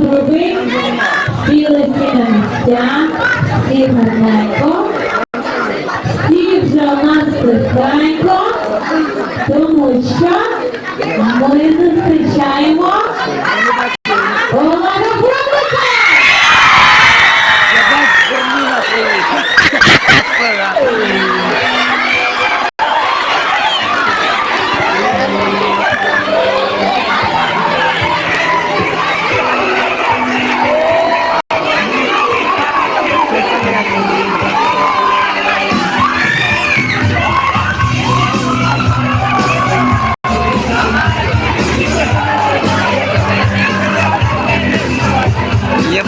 групи, сіли всі на місця, всі гарненько. Всі вже у нас тихенько, тому що ми зустрічаємо Олега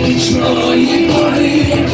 ночної пори.